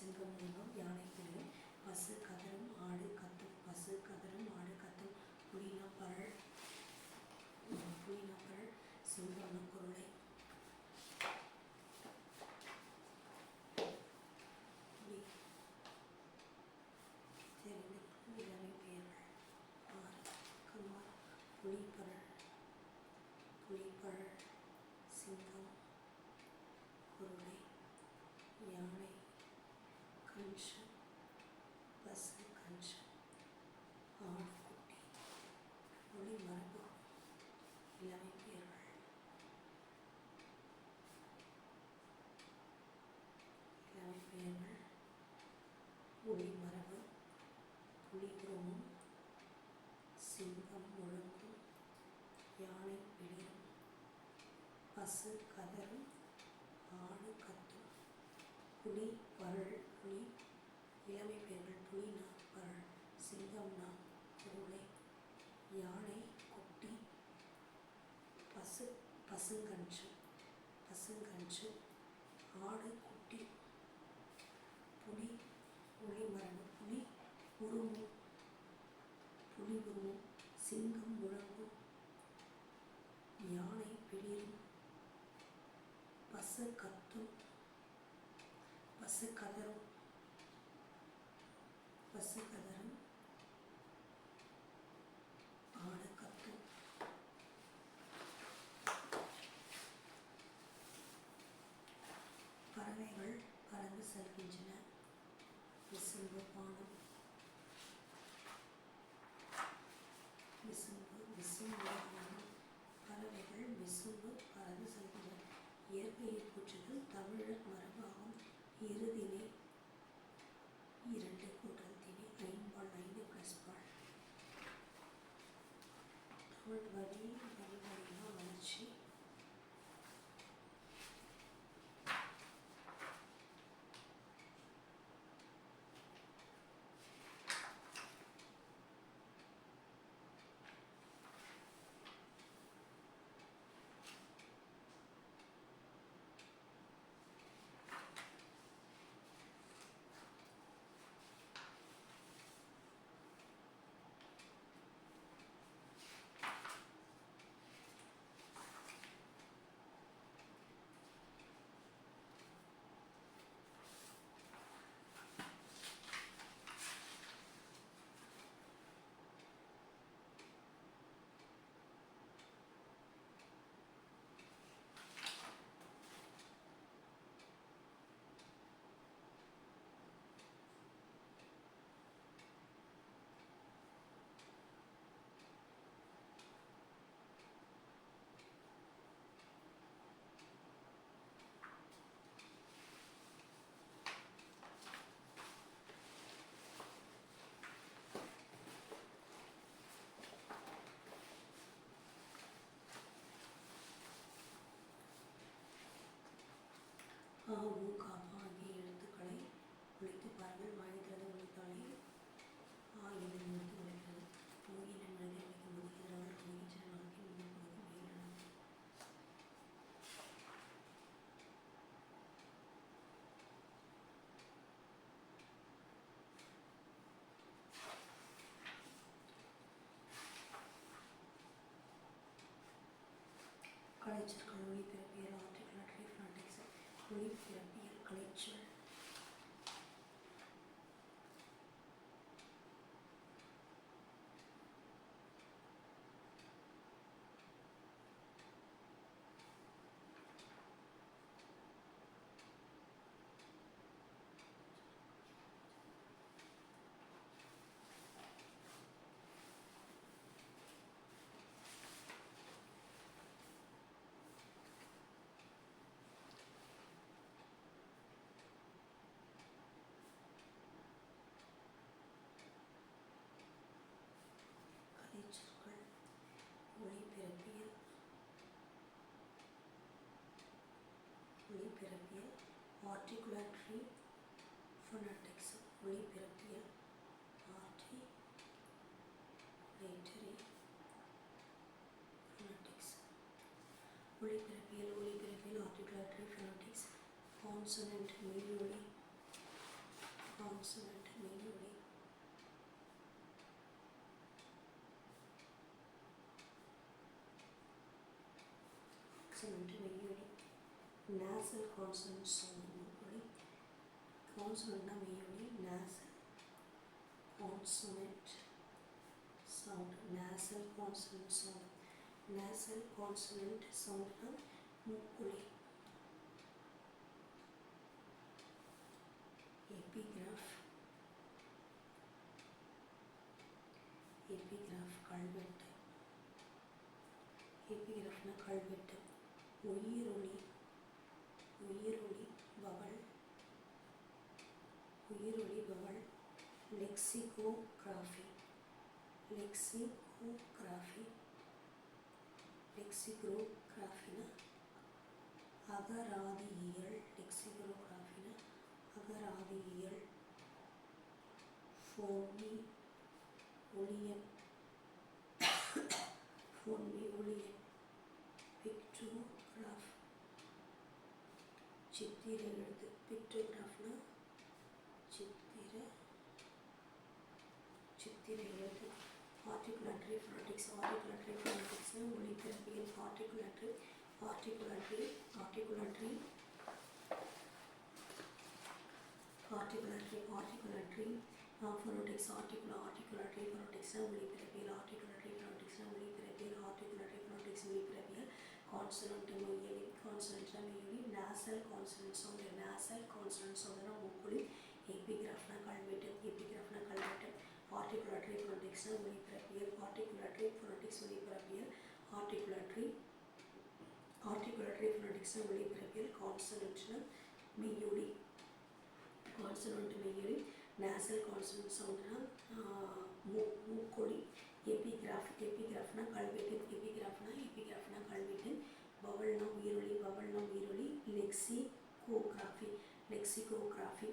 செல்வம் எல்லாம் யானை பசு கதரும் ஆடு கத்தும் பசு கதரும் ஆடு கத்தும். புலினா பரல் புலினா பரல் செல்வன குரலை தெரிந்து இதனை ஆறு. கமார் புலிப்பரல் புலிப்பரல் conjunction, person conjunction, ஆள் குட்டி மொழி மரபு எல்லாமே பேர்கள் எல்லாமே பெயர்கள் மொழி மரபு புலிபுறமும் சிங்கம் முழங்கும் யானை பிடியும் பசு கதரும் இளமை பெண்கள் புலினா பரள் சிங்கம்னா குருளை யானை குட்டி பசு பசுங்கன்று பசுங்கன்று ஆடு குட்டி புலி புலி மரணம் புலி உருமும் புலி உருமும் சிங்கம் முழங்கும் யானை பிளிரும் பசு கத்தும் பசு கதறும் பசுபதரம் ஆடக்கத்து பறவைகள் பறந்து செல்கின்றன. விசும்பு பானம். விசும்பு விசும்பு பறவைகள் விசும்பு பறந்து செல்கின்றன. இயற்கையை போற்றுதல் தமிழர் மரபாகும். இறுதியிலே everybody. Oh. grief and be a great. ஒளிபிறப்பியல் ஆர்டிகுலேட்டரி ஃபொனட்டிக்ஸ் ஒளிபிறப்பியல் ஆர்டிலேட்டரி ஃபொனட்டிக்ஸ் ஒளிபிறப்பியல் ஒளிபிறப்பியல் ஆர்டிகுலேட்டரி ஃபொனட்டிக்ஸ் கான்சனன்ட் மெய்யொலி கான்சனன்ட் மெய்யொலி கான்சனன்ட் மெய்யொலி nasal consonant sound மூக்கொலி கான்சனன்ட்னா மெய்யொலி nasal consonant sound nasal consonant sound nasal consonant soundனா மூக்கொலி epigraph epigraph கல்வெட்டு epigraphனா கல்வெட்டு உயிரொலி லெக்ஸிகோகிராஃபி லெக்ஸிகோகிராஃபி லெக்ஸிக்ரோகிராஃபினா அகராதியியல் லெக்ஸிக்ரோகிராஃபினா அகராதியியல் ஃபோமி ஒளியன் ஃபோனி ஒளியன் பிக்டோகிராஃப் சித்திர எழுத்து பிக்டோகிராஃப்னா சித்திர சித்திர எழுத்து ஆர்டிகுலேட்டரி ஃபோனட்டிக்ஸ் ஆர்டிகுலேட்டரி ஃபோனட்டிக்ஸ்னா ஒளிபிறப்பியல் articulatory articulatory articulatory articulatory articulatory phonetics ஆர்டிகுல articulatory ஃபோனட்டிக்ஸ்னா ஒளிபிறப்பியல் ஆர்டிகுலேட்டரி ஃபோனட்டிக்ஸ்னா ஒளிபிறப்பியல் ஆர்டிகுலேட்டரி ஃபோனட்டிக்ஸ் ஒளிபிறப்பியல் கான்சனன்ட் மொழியலி கான்சனன்ட்னா மெய்யொலி nasal consonant sound nasal consonant சவுண்ட்னா மூக்குழி எபிகிராஃப்னா கல்வெட்டு எபிகிராஃப்னா கல்வெட்டு ஆர்டிகுலேட்டரி ஃபோனட்டிக்ஸ்னா ஒளிபிறப்பியல் ஆர்டிகுலேட்டரி ஃபோனட்டிக்ஸ் ஒளிபிறப்பியல் ஆர்டிகுலேட்டரி ஆர்டிகுலேட்டரி ஃபோனட்டிக்ஸ்னா ஒளிபிறப்பியல் கான்சனன்ட்னா மெய்யொலி கான்சனன்ட் மெய்யொலி நேசல் கான்சனன்ட் சவுண்ட்னா மூ மூக்கொழி எபிகிராஃப் எபிகிராஃப்னா கல்வெட்டு எபிகிராஃப்னா எபிகிராஃப்னா கல்வெட்டு பவல்னா உயிரொலி பவல்னா உயிரொலி லெக்சிகோகிராஃபி லெக்சிகோகிராஃபி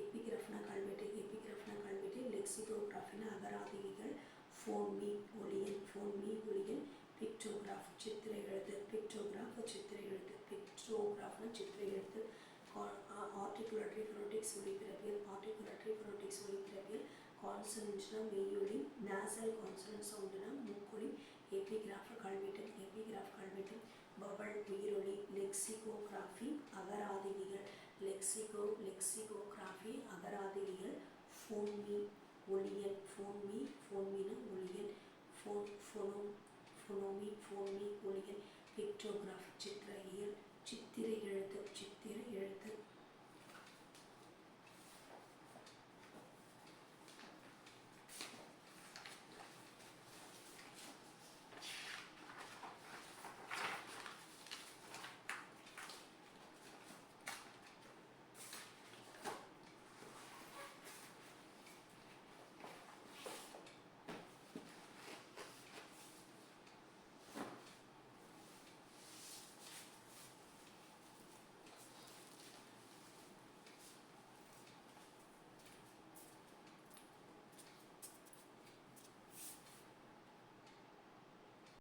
எபிகிராஃப்னா கல்வெட்டு எபிகிராஃப்னா கல்வெட்டு லெக்சிகோகிராஃபினா அகராதிகள் ஃபோன்மி ஒளியன் ஃபோன்மி ஒளியன் பிக்டோகிராஃப் சித்திர எழுத்து பிக்டோகிராஃப் சித்திர எழுத்து பிக்டோகிராஃப்னா சித்திர எழுத்து. ஆர்டிகுலேட்டரி ஃபோனட்டிக்ஸ் ஒளிப்பிறப்பியல் ஆர்டிகுலேட்டரி ஃபோனட்டிக்ஸ் ஒளிப்பிறப்பியல் கான்சனன்ட்னா மெய்யொலி நேசல் கான்சனன்ட் சவுண்டுனா மூக்கொலி எபிகிராஃப் கல்வெட்டு எபிகிராஃப் கல்வெட்டு. Powell உயிரொலி lexicography அகராதிகள். லெக்சிகோ lexicography அகராதிகள் ஃபோன்மி ஒளியல் ஃபோன்மி ஃபோன்மினா ஒளியல் phone ஃபோனோ ஃபோனோமி ஃபோன்மி ஒளியல் pictograph